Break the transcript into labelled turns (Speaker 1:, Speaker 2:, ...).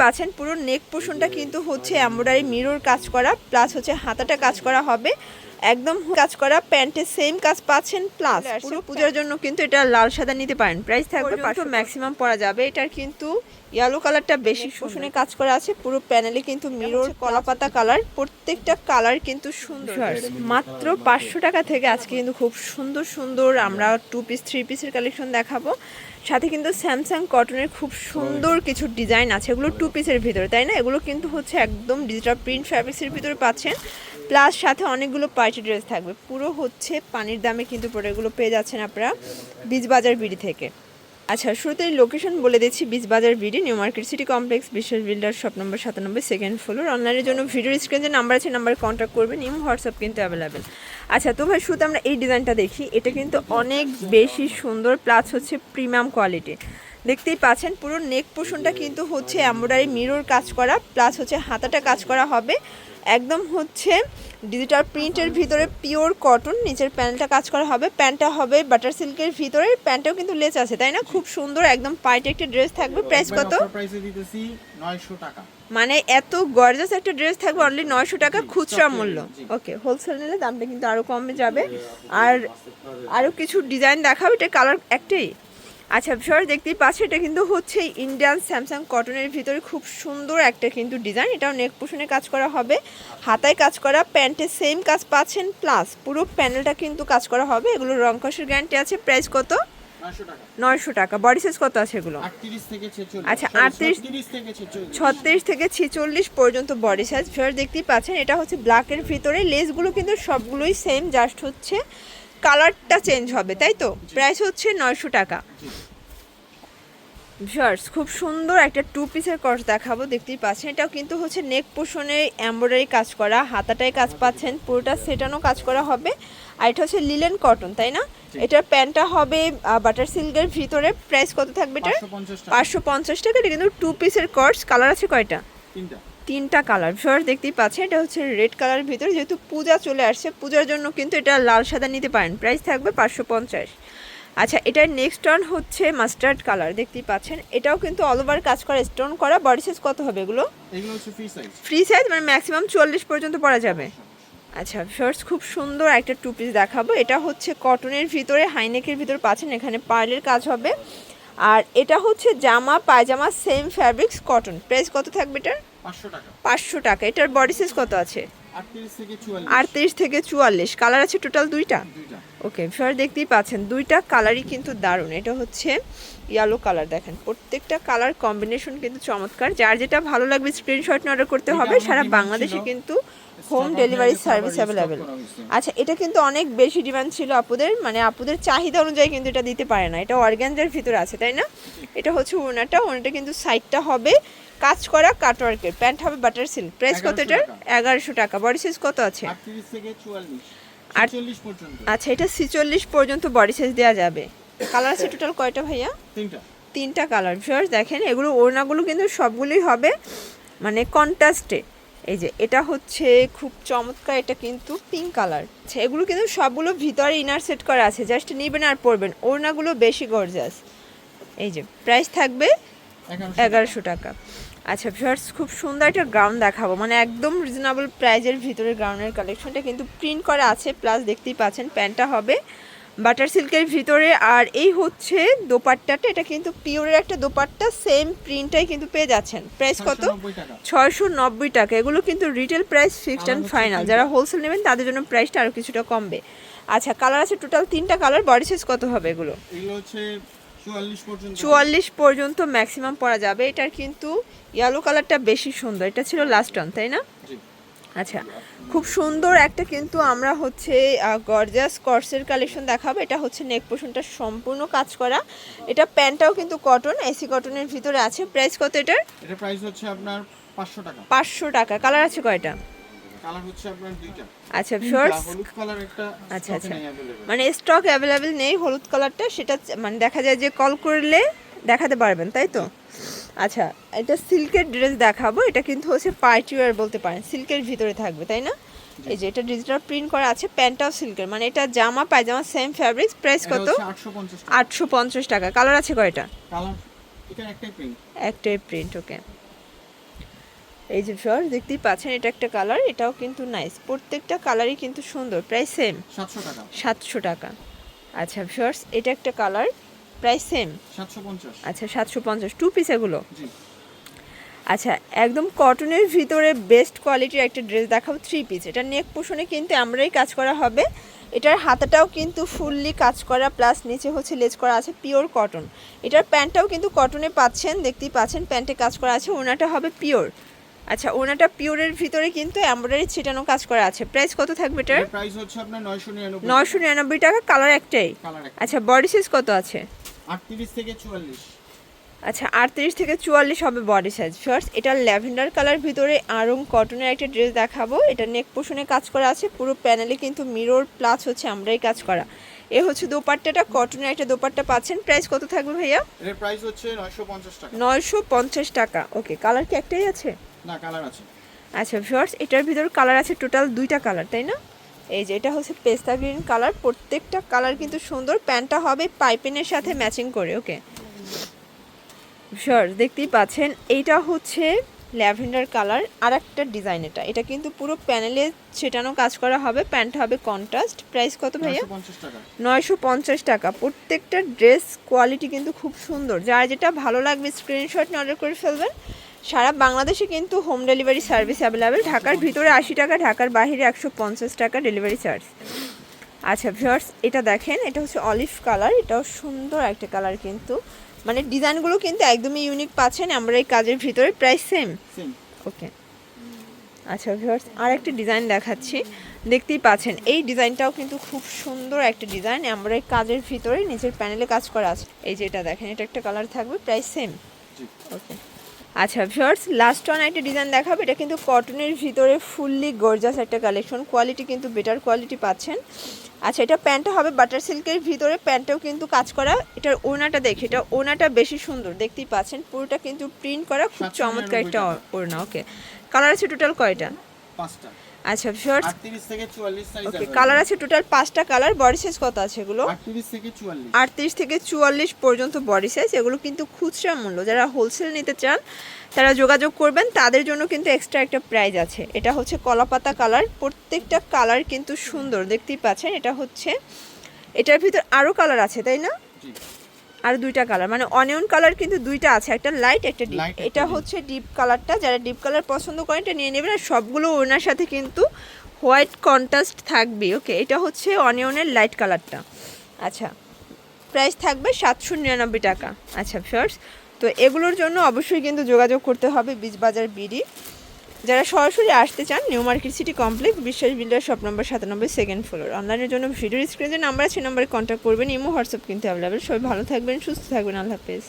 Speaker 1: পাচ্ছেন। পুরো নেক পোর্শনটা কিন্তু হচ্ছে এমব্রয়ডারি মিরর কাজ করা প্লাস হচ্ছে হাতাটা কাজ করা হবে। একদম কাজ করা প্যান্টে সেম কাজ পাচ্ছেন প্লাস পুরো পূজার জন্য কিন্তু এটা লাল সাদা নিতে পারেন। প্রাইস থাকবে পাঁচশো ম্যাক্সিমাম পরা যাবে। এটার কিন্তু ইয়েলো কালারটা বেশি শোষণে কাজ করা আছে। পুরো প্যানেলে কিন্তু মিরর কলাপাতা কালার প্রত্যেকটা কালার কিন্তু সুন্দর। মাত্র পাঁচশো টাকা থেকে আজকে কিন্তু খুব সুন্দর সুন্দর আমরা টু পিস থ্রি পিসের কালেকশন দেখাবো। সাথে কিন্তু স্যামসাং কটনের খুব সুন্দর কিছু ডিজাইন আছে। এগুলো টু পিসের ভিতরে তাই না? এগুলো কিন্তু হচ্ছে একদম ডিজিটাল প্রিন্ট ফ্যাব্রিক্সের ভিতরে পাচ্ছেন। প্লাস সাথে অনেকগুলো পার্টি ড্রেস থাকবে। পুরো হচ্ছে পানির দামে কিন্তু প্রোডাক্টগুলো পেয়ে যাচ্ছেন আপনারা বীজবাজার বিডি থেকে। আচ্ছা শুরুতেই লোকেশন বলে দিচ্ছি, Bijbazar BD, new market city complex, Biswas builder, shop number সাতানব্বই, সেকেন্ড ফ্লোর। অনলাইনের জন্য ভিডিও স্ক্রিন যে নাম্বার আছে, নাম্বারে কন্ট্যাক্ট করবেন, ইম, হোয়াটসঅ্যাপ কিন্তু অ্যাভেলেবেল আচ্ছা তো ভাই, শুরুতে আমরা এই ডিজাইনটা দেখি। এটা কিন্তু অনেক বেশি সুন্দর প্লাস হচ্ছে প্রিমিয়াম কোয়ালিটি দেখতেই পাচ্ছেন পুরো নেক পোর্শনটা কিন্তু হচ্ছে এমব্রয়ডারি মিরর কাজ করা প্লাস হচ্ছে হাতাটা কাজ করা হবে। একদম হচ্ছে ডিজিটাল প্রিন্টের ভিতরে পিওর কটন নিচের প্যান্টটা কাজ করা হবে। প্যান্টটা হবে বাটার সিল্কের ভিতরে প্যান্টটাও কিন্তু লেস আছে তাই না? খুব সুন্দর একদম পাইটে একটা ড্রেস থাকবে। প্রাইস কত?
Speaker 2: প্রাইসে দিতেছি 900 টাকা।
Speaker 1: মানে এত গর্জাস একটা ড্রেস থাকবে অনলি নয়শো টাকা খুচরা মূল্য। ওকে হোলসেল নিলে দামটা কিন্তু আরও কমে যাবে। আর আরও কিছু ডিজাইন দেখাবে এটা কালার একটাই। আচ্ছা সর দেখতেই পাচ্ছি এটা কিন্তু হচ্ছে ইন্ডিয়ান স্যামসাং কটনের ভিতরে খুব সুন্দর একটা কিন্তু ডিজাইন এটাও নেক পোষণে কাজ করা হবে। হাতায় কাজ করা প্যান্টে সেম কাজ পাচ্ছেন প্লাস পুরো প্যানেলটা কিন্তু কাজ করা হবে। এগুলো রং কষের গ্যারান্টি আছে। প্রাইস কত? নয়শো টাকা। বডি সাইজ কত আছে এগুলো?
Speaker 2: 38 থেকে 46
Speaker 1: আচ্ছা,
Speaker 2: sorry,
Speaker 1: 38
Speaker 2: 36 থেকে 46
Speaker 1: ছত্রিশ থেকে ছেচল্লিশ পর্যন্ত বডি সাইজ ফেয়ার দেখতেই পাচ্ছেন এটা হচ্ছে ব্ল্যাকের ভিতরে। লেসগুলো কিন্তু সবগুলোই সেম জাস্ট হচ্ছে কালারটা চেঞ্জ হবে তাই তো? প্রাইস হচ্ছে নয়শো টাকা। ভিউয়ার্স খুব সুন্দর একটা টু পিসের কস দেখাবো দেখতেই পাচ্ছেন। এটাও কিন্তু হচ্ছে নেক পোষণে এমব্রয়ডারি কাজ করা হাতাটায় কাজ পাচ্ছেন পুরোটা সেটানো কাজ করা হবে। আর এটা হচ্ছে লিলেন কটন তাই না? এটার প্যান্টটা হবে বাটার সিল্কের ভিতরে। প্রাইস কত থাকবে এটা
Speaker 2: 550
Speaker 1: পাঁচশো পঞ্চাশ টাকা এটা কিন্তু টু পিসের কর্স কালার আছে কয়টা?
Speaker 2: তিনটা।
Speaker 1: তিনটা কালার ভিউয়ার দেখতেই পাচ্ছেন এটা হচ্ছে রেড কালারের ভিতরে যেহেতু পূজা চলে আসছে পূজার জন্য কিন্তু এটা লাল সাদা নিতে পারেন। প্রাইস থাকবে পাঁচশো পঞ্চাশ। আচ্ছা এটার নেক্সট ওয়ান হচ্ছে মাস্টার্ড কালার দেখতেই পাচ্ছেন। এটাও কিন্তু অল ওভার কাজ করা স্টোন করা। বডি সাইজ কত হবে এগুলো?
Speaker 2: ফ্রি সাইজ
Speaker 1: মানে ম্যাক্সিমাম চল্লিশ পর্যন্ত পরা যাবে। আচ্ছা ফার্স্ট খুব সুন্দর একটা টু পিস দেখাবো। এটা হচ্ছে কটনের ভিতরে হাইনেকের ভিতরে পাচ্ছেন এখানে পার্লের কাজ হবে। আর এটা হচ্ছে জামা পায়জামা সেম ফ্যাব্রিক্স কটন প্রাইস কত থাকবে এটার?
Speaker 2: 500 টাকা
Speaker 1: পাঁচশো টাকা। এটার বডি সাইজ কত আছে?
Speaker 2: 38 থেকে 44
Speaker 1: আটত্রিশ থেকে চুয়াল্লিশ। কালার আছে টোটাল দুইটা? ওকে ফেয়ার দেখতেই পাচ্ছেন দুইটা কালারই কিন্তু দারুণ। এটা হচ্ছে ইয়েলো কালার দেখেন। প্রত্যেকটা কালার কম্বিনেশন কিন্তু চমৎকার। যার যেটা ভালো লাগবে স্ক্রিনশট অর্ডার করতে হবে। সারা বাংলাদেশে কিন্তু হোম ডেলিভারি সার্ভিস অ্যাভেলেবেল আচ্ছা এটা কিন্তু অনেক বেশি ডিমান্ড ছিল আপুদের মানে আপুদের চাহিদা অনুযায়ী কিন্তু এটা দিতে পারে না। এটা অর্গ্যানজার ভিতরে আছে তাই না? এটা হচ্ছে ওনাটা ওনাটা কিন্তু সাইডটা হবে কাজ করা কাটওয়ার্কের প্যান্ট হবে বাটার সিল্ক প্রাইস কত এটার? এগারোশো টাকা। বডি সাইজ কত আছে?
Speaker 2: 38 থেকে 44
Speaker 1: আট-
Speaker 2: 46 পর্যন্ত।
Speaker 1: আচ্ছা এটা ছিচল্লিশ পর্যন্ত বডি সাইজ দেওয়া যাবে। কালার আছে টোটাল কয়টা ভাইয়া?
Speaker 2: তিনটা।
Speaker 1: তিনটা কালার ভিউয়ার্স দেখেন এগুলো ওড়নাগুলো কিন্তু সবগুলোই হবে মানে কন্ট্রাস্টে এই যে এটা হচ্ছে খুব চমৎকার এটা কিন্তু পিঙ্ক কালার আচ্ছা এগুলো কিন্তু সবগুলো ভিতরে ইনার সেট করা আছে জাস্ট নেবেন আর পরবেন। ওড়নাগুলো বেশি গর্জাস এই যে প্রাইস থাকবে এগারোশো টাকা। আচ্ছা ভিউয়ার্স খুব সুন্দর একটা গ্রাউন্ড দেখাবো। মানে একদম রিজনেবল প্রাইজের ভিতরে গ্রাউন্ডের কালেকশনটা কিন্তু প্রিন্ট করা আছে প্লাস দেখতেই পাচ্ছেন প্যান্টটা হবে বাটার সিল্কের ভিতরে আর এই হচ্ছে দোপাট্টাটা। এটা কিন্তু পিওরের একটা দোপাট্টা সেম প্রিন্টটাই কিন্তু পেয়ে যাচ্ছেন। প্রাইস কত?
Speaker 2: 690
Speaker 1: ছয়শো নব্বই টাকা। এগুলো কিন্তু retail price fixed and final যারা হোলসেল নেবেন তাদের জন্য প্রাইসটা আরও কিছুটা কমবে। আচ্ছা কালার আছে টোটাল তিনটা কালার বডি সাইজ কত হবে এগুলো?
Speaker 2: এগুলো হচ্ছে 44 পর্যন্ত।
Speaker 1: চুয়াল্লিশ পর্যন্ত ম্যাক্সিমাম পরা যাবে। এটার কিন্তু ইয়েলো কালারটা বেশি সুন্দর। এটা ছিল লাস্ট অন তাই না? আচ্ছা খুব সুন্দর একটা কিন্তু আমরা হচ্ছে গর্জাস কর্সের কালেকশন দেখাবো। এটা হচ্ছে নেক পোর্শনটা সম্পূর্ণ কাজ করা। এটা প্যান্টটাও কিন্তু কটন এসি কটনের ভিতরে আছে। প্রাইস কত এটার?
Speaker 2: এটা প্রাইস হচ্ছে আপনার 500 টাকা।
Speaker 1: পাঁচশো টাকা। কালার আছে কয়টা?
Speaker 2: কালার হচ্ছে আপনার দুইটা।
Speaker 1: আচ্ছা শর্টস
Speaker 2: হলুদ কালার একটা
Speaker 1: আচ্ছা, আচ্ছা। মানে স্টক অ্যাভেলেবেল নেই হলুদ কালারটা সেটা মানে দেখা যায় যে কল করলে দেখাতে পারবেন তাই তো? আচ্ছা এটা সিল্কের ড্রেস দেখাবো এটা কিন্তু হচ্ছে পার্টি ওয়্যার বলতে পারেন সিল্কের ভিতরে থাকবে তাই না? এই যে এটা ডিজিটাল প্রিন্ট করা আছে প্যান্টটাও সিল্কের মানে এটা জামা পায়জামা সেম ফ্যাব্রিক্স প্রাইস কত?
Speaker 2: 850 টাকা।
Speaker 1: আটশো পঞ্চাশ টাকা কালার আছে কয়টা?
Speaker 2: কালার এটা একটাই প্রিন্ট
Speaker 1: একটাই প্রিন্ট ওকে এই যে ফিওর দেখতেই পাচ্ছেন এটা একটা কালার এটাও কিন্তু নাইস প্রত্যেকটা কালারই কিন্তু সুন্দর প্রায় সেম
Speaker 2: সাতশো টাকা।
Speaker 1: সাতশো টাকা। আচ্ছা ফিওর্স এটা একটা কালার প্রায় সেম আচ্ছা সাতশো পঞ্চাশ। টু পিস এগুলো?
Speaker 2: জি।
Speaker 1: আচ্ছা একদম কটনের ভিতরে বেস্ট কোয়ালিটির একটা ড্রেস দেখাবো থ্রি পিস এটা নেক পোষণে কিন্তু আমরাই কাজ করা হবে। এটার হাতাটাও কিন্তু ফুললি কাজ করা প্লাস নিচে হচ্ছে লেজ করা আছে পিওর কটন এটার প্যান্টটাও কিন্তু কটনে পাচ্ছেন দেখতেই পাচ্ছেন প্যান্টে কাজ করা আছে ওনাটা হবে পিওর আচ্ছা ওনাটা পিওরের ভিতরে কিন্তু এমব্রয়ডারি ছিটানো কাজ করা আছে। প্রাইস কত থাকবে এটার?
Speaker 2: প্রাইস হচ্ছে আপনার নয়শো নিরানব্বই
Speaker 1: নশো নিরানব্বই টাকা কালার একটাই। আচ্ছা বডি সাইজ কত আছে?
Speaker 2: আটত্রিশ থেকে চুয়াল্লিশ।
Speaker 1: আচ্ছা আটত্রিশ থেকে চুয়াল্লিশ হবে বডি সাইজ ফার্স্ট এটা ল্যাভেন্ডার কালার ভিতরে আরং কটনের একটা ড্রেস দেখাবো। এটা নেক পোষণে কাজ করা আছে পুরো প্যানেলে কিন্তু মিরর প্লাস হচ্ছে আমরাই কাজ করা। এ হচ্ছে দোপাট্টাটা কটনের একটা দোপাট্টা পাচ্ছেন। প্রাইস কত থাকবে ভাইয়া?
Speaker 2: এর প্রাইস হচ্ছে নয়শো পঞ্চাশ টাকা।
Speaker 1: নয়শো পঞ্চাশ টাকা। ওকে কালার কি একটাই আছে?
Speaker 2: না কালার আছে।
Speaker 1: আচ্ছা ভিউয়ার্স এটার ভিতর কালার আছে টোটাল দুইটা কালার তাই না? এই যে এটা হচ্ছে পেস্তা গ্রিন কালার। প্রত্যেকটা কালার কিন্তু সুন্দর। প্যান্টটা হবে পাইপিনের সাথে ম্যাচিং করে ওকে? শিওর দেখতেই পাচ্ছেন। এইটা হচ্ছে ল্যাভেন্ডার কালার আর একটা ডিজাইন এটা। এটা কিন্তু পুরো প্যানেলে ছেটানো কাজ করা হবে। প্যান্ট হবে কন্ট্রাস্ট। প্রাইস কত ভাইয়া?
Speaker 2: নয়শো পঞ্চাশ টাকা।
Speaker 1: নয়শো পঞ্চাশ টাকা। প্রত্যেকটা ড্রেস কোয়ালিটি কিন্তু খুব সুন্দর। যার যেটা ভালো লাগবে স্ক্রিনশট অর্ডার করে ফেলবেন। সারা বাংলাদেশে কিন্তু হোম ডেলিভারি সার্ভিস অ্যাভেলেবেল ঢাকার ভিতরে আশি টাকা ঢাকার বাইরে একশো পঞ্চাশ টাকা ডেলিভারি চার্জ আচ্ছা ভিউয়ার্স এটা দেখেন এটা হচ্ছে অলিভ কালার এটাও সুন্দর একটা কালার কিন্তু। মানে ডিজাইনগুলো কিন্তু একদমই ইউনিক পাচ্ছেন আমরা এই কাজের ভিতরে প্রাইস সেম ওকে আচ্ছা ভিউয়ার্স আর একটা ডিজাইন দেখাচ্ছি। দেখতেই পাচ্ছেন এই ডিজাইনটাও কিন্তু খুব সুন্দর একটা ডিজাইন আমরা এই কাজের ভিতরে নিচের প্যানেলে কাজ করা আছে। এই যে এটা দেখেন এটা একটা কালার থাকবে প্রাইস সেম ওকে আচ্ছা ভিউয়ার্স লাস্ট ওয়ান একটা ডিজাইন দেখাবো। এটা কিন্তু কটনের ভিতরে ফুললি গর্জাস একটা কালেকশন কোয়ালিটি কিন্তু বেটার কোয়ালিটি পাচ্ছেন। আচ্ছা এটা প্যান্টটা হবে বাটার সিল্কের ভিতরে। প্যান্টটাও কিন্তু কাজ করা। এটার ওনাটা দেখি এটা ওনাটা বেশি সুন্দর। দেখতেই পাচ্ছেন পুরোটা কিন্তু প্রিন্ট করা। খুব চমৎকার একটা ওড়না ওকে কালার আছে টোটাল কয়টা?
Speaker 2: পাঁচটা।
Speaker 1: আচ্ছা ভিউয়ার্স
Speaker 2: আটত্রিশ থেকে চুয়াল্লিশ সাইজ
Speaker 1: ওকে কালার আছে টোটাল পাঁচটা কালার বডি সাইজ কত আছে এগুলো?
Speaker 2: আটত্রিশ থেকে চুয়াল্লিশ।
Speaker 1: আটত্রিশ থেকে চুয়াল্লিশ পর্যন্ত বডি সাইজ এগুলো কিন্তু খুচরা মূল্য। যারা হোলসেল নিতে চান তারা যোগাযোগ করবেন তাদের জন্য কিন্তু এক্সট্রা একটা প্রাইজ আছে। এটা হচ্ছে কলাপাতা কালার প্রত্যেকটা কালার কিন্তু সুন্দর দেখতেই পাচ্ছেন এটা হচ্ছে এটার ভিতর আরও কালার আছে তাই না?
Speaker 2: জি।
Speaker 1: আর দুইটা কালার মানে অনিয়ন কালার কিন্তু দুইটা আছে একটা লাইট একটা ডিপ এটা হচ্ছে ডিপ কালারটা যারা ডিপ কালার পছন্দ করেন এটা নিয়ে নেবেন। আর সবগুলো ওনার সাথে কিন্তু হোয়াইট কন্ট্রাস্ট থাকবে ওকে এটা হচ্ছে অনিয়নের লাইট কালারটা আচ্ছা প্রাইস থাকবে সাতশো নিরানব্বই টাকা। আচ্ছা ফার্স্ট তো এগুলোর জন্য অবশ্যই কিন্তু যোগাযোগ করতে হবে বীজবাজার বিডি। যারা সরাসরি আসতে চান new market city complex Biswas builder shop number সাতানব্বই সেকেন্ড ফ্লোর অনলাইনের জন্য ভিডিওর স্ক্রিনে নাম্বার আছে নম্বরে কন্ট্যাক্ট করবেন। ইমো হোয়াটসঅ্যাপ কিন্তু অ্যাভেলেবেল সবাই ভালো থাকবেন, সুস্থ থাকবেন। আল্লাহ হাফেজ।